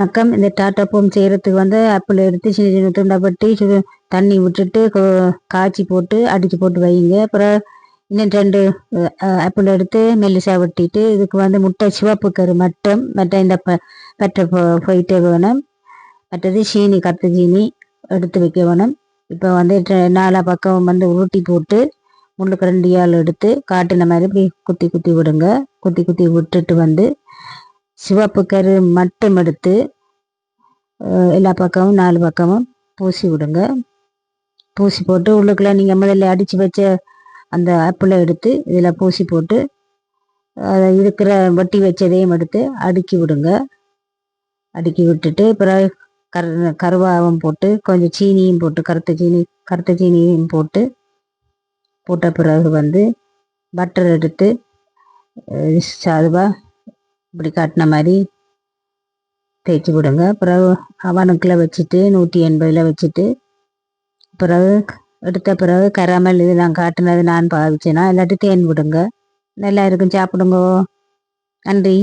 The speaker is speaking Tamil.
வணக்கம். இந்த டாட்டா போம் செய்கிறதுக்கு வந்து ஆப்பிள் எடுத்து சின்ன சின்ன துண்டை பட்டி தண்ணி விட்டுட்டு காய்ச்சி போட்டு அடித்து போட்டு வைங்க அப்புறம் இன்னும் ரெண்டு ஆப்பிள் எடுத்து மெல்லிசா வெட்டிட்டு இதுக்கு வந்து முட்டை சிவப்பு கரு மட்டும் மற்ற இந்த ப பற்ற போயிட்டே வேணும். மற்றது சீனி கருத்து சீனி எடுத்து வைக்க வேணும். இப்போ வந்து நாலா பக்கம் வந்து உருட்டி போட்டு முள்ளுக்கு ரெண்டு ஆள் எடுத்து காட்டின மாதிரி இப்படி குத்தி குத்தி விடுங்க. குத்தி குத்தி விட்டுட்டு வந்து சிவப்பு கரு மட்டும் எடுத்து எல்லா பக்கமும் நாலு பக்கமும் பூசி விடுங்க. பூசி போட்டு உள்ளுக்குள்ள நீங்கள் முதல்ல அடித்து வச்ச அந்த ஆப்பிளை எடுத்து இதில் பூசி போட்டு அதை இருக்கிற வட்டி வச்சதையும் எடுத்து அடுக்கி விடுங்க. அடுக்கி விட்டுட்டு பிறகு கரு கருவாவும் போட்டு கொஞ்சம் சீனியும் போட்டு கருத்த சீனி கருத்த சீனியும் போட்டு போட்ட பிறகு வந்து பட்டர் எடுத்து சாதுவாக இப்படி காட்டின மாதிரி தேய்ச்சி விடுங்க. பிறகு அவனுக்குள்ள வச்சுட்டு நூற்றி எண்பதில் வச்சுட்டு பிறகு எடுத்த பிறகு கராமல் இது நான் காட்டினது நான் பாவிச்சேன்னா இல்லாட்டி தேன் விடுங்க. நல்லா இருக்கும். சாப்பிடுங்க. நன்றி.